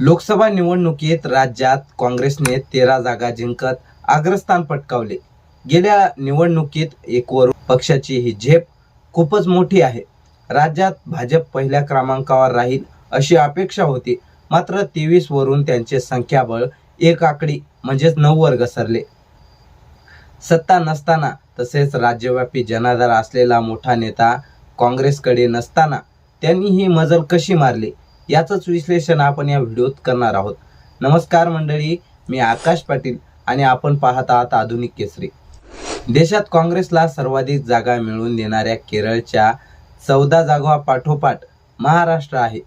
लोकसभा निवडणुकीत राज्यात काँग्रेसने तेरा जागा जिंकत अग्रस्थान पटकावले. गेल्या निवडणुकीत एकवर पक्षाची ही झेप खूपच मोठी आहे. राज्यात भाजप पहिल्या क्रमांकावर राहील अशी अपेक्षा होती. मात्र तेवीस वरून त्यांचे संख्याबळ एक आकडी म्हणजेच नऊ वर घसरले सत्ता नसताना तसेच राज्यव्यापी जनाधार असलेला मोठा नेता काँग्रेसकडे नसताना त्यांनी ही मजल कशी मारली? याचंच विश्लेषण आपण या व्हिडिओत करणार आहोत. नमस्कार मंडळी मी आकाश पाटील आणि आपण पाहत आहात आधुनिक केसरी. देशात काँग्रेसला सर्वाधिक जागा मिळवून देणाऱ्या केरळच्या चौदा जागा पाठोपाठ महाराष्ट्र आहे.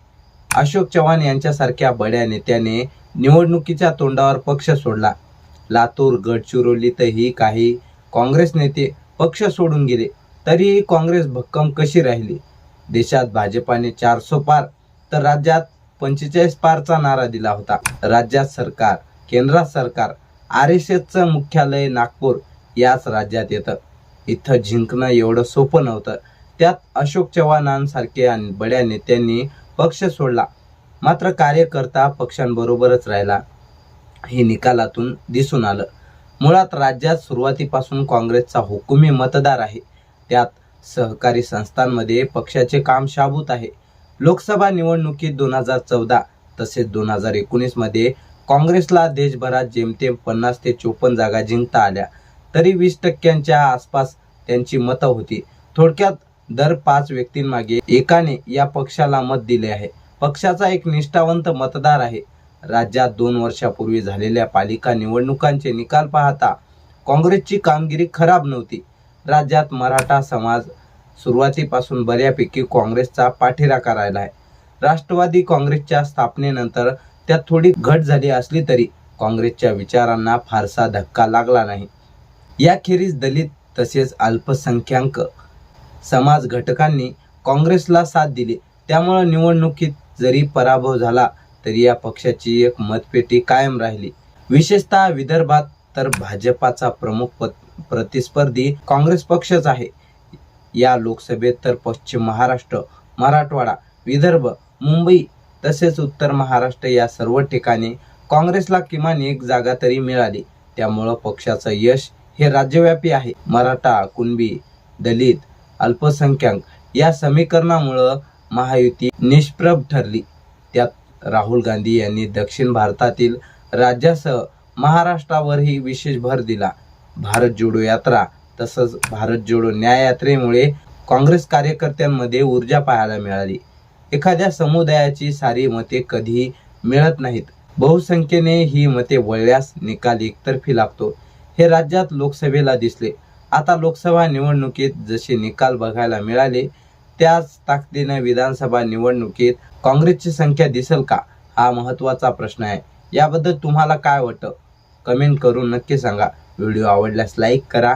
अशोक चव्हाण यांच्यासारख्या बड्या नेत्याने निवडणुकीच्या तोंडावर पक्ष सोडला. लातूर गडचिरोलीतही काही काँग्रेस नेते पक्ष सोडून गेले. तरीही काँग्रेस भक्कम कशी राहिली? देशात भाजपाने चारसो पार तर राज्यात पंचेचाळीस पारचा नारा दिला होता. राज्यात सरकार केंद्रात सरकार आर एस एसचं मुख्यालय नागपूर याच राज्यात येतं. इथं जिंकणं एवढं सोपं नव्हतं. त्यात अशोक चव्हाणांसारख्या बड्या नेत्यांनी पक्ष सोडला. मात्र कार्यकर्ता पक्षांबरोबरच राहिला. हे निकालातून दिसून आलं. मुळात राज्यात सुरुवातीपासून काँग्रेसचा हुकुमी मतदार आहे. त्यात सहकारी संस्थांमध्ये पक्षाचे काम शाबूत आहे. लोकसभा निवडणुकीत दोन हजार चौदा तसेच दोन हजार एकोणीसमध्ये काँग्रेसला देशभरात जेमतेम पन्नास ते चोपन्न जागा जिंकता आल्या. तरी वीस टक्क्यांच्या आसपास त्यांची मतं होती. थोडक्यात दर पाच व्यक्तींमागे एकाने या पक्षाला मत दिले आहे. पक्षाचा एक निष्ठावंत मतदार आहे. राज्यात दोन वर्षापूर्वी झालेल्या पालिका निवडणुकांचे निकाल पाहता काँग्रेसची कामगिरी खराब नव्हती. राज्यात मराठा समाज सुरुवातीपासून बऱ्यापैकी काँग्रेसचा पाठीराखा राहिला आहे. राष्ट्रवादी काँग्रेसच्या स्थापनेनंतर त्यात थोडी घट झाली असली तरी काँग्रेसच्या विचारांना फारसा धक्का लागला नाही. याखेरीज दलित तसेच अल्पसंख्याक समाज घटकांनी काँग्रेसला साथ दिली. त्यामुळं निवडणुकीत जरी पराभव झाला तरी या पक्षाची एक मतपेटी कायम राहिली. विशेषतः विदर्भात तर भाजपाचा प्रमुख पत- प्रतिस्पर्धी काँग्रेस पक्षच आहे. या लोकसभेत तर पश्चिम महाराष्ट्र मराठवाडा विदर्भ मुंबई तसेच उत्तर महाराष्ट्र या सर्व ठिकाणी काँग्रेसला किमान एक जागा तरी मिळाली. त्यामुळं पक्षाचं यश हे राज्यव्यापी आहे. मराठा कुणबी दलित अल्पसंख्याक या समीकरणामुळं महायुती निष्प्रभ ठरली. त्यात राहुल गांधी यांनी दक्षिण भारतातील राज्यासह महाराष्ट्रावरही विशेष भर दिला. भारत जोडो यात्रा तसंच भारत जोडो न्याय यात्रेमुळे काँग्रेस कार्यकर्त्यांमध्ये ऊर्जा पाहायला मिळाली. एखाद्या समुदायाची सारी मते कधी मिळत नाहीत. बहुसंख्येने ही मते वळल्यास निकाल एकतर्फी लागतो. हे राज्यात लोकसभेला दिसले. आता लोकसभा निवडणुकीत जसे निकाल बघायला मिळाले त्याच ताकदीने विधानसभा निवडणुकीत काँग्रेसची संख्या दिसेल का हा महत्त्वाचा प्रश्न आहे. याबद्दल तुम्हाला काय वाटतं? कमेंट करून नक्की सांगा. व्हिडिओ आवडल्यास लाईक करा.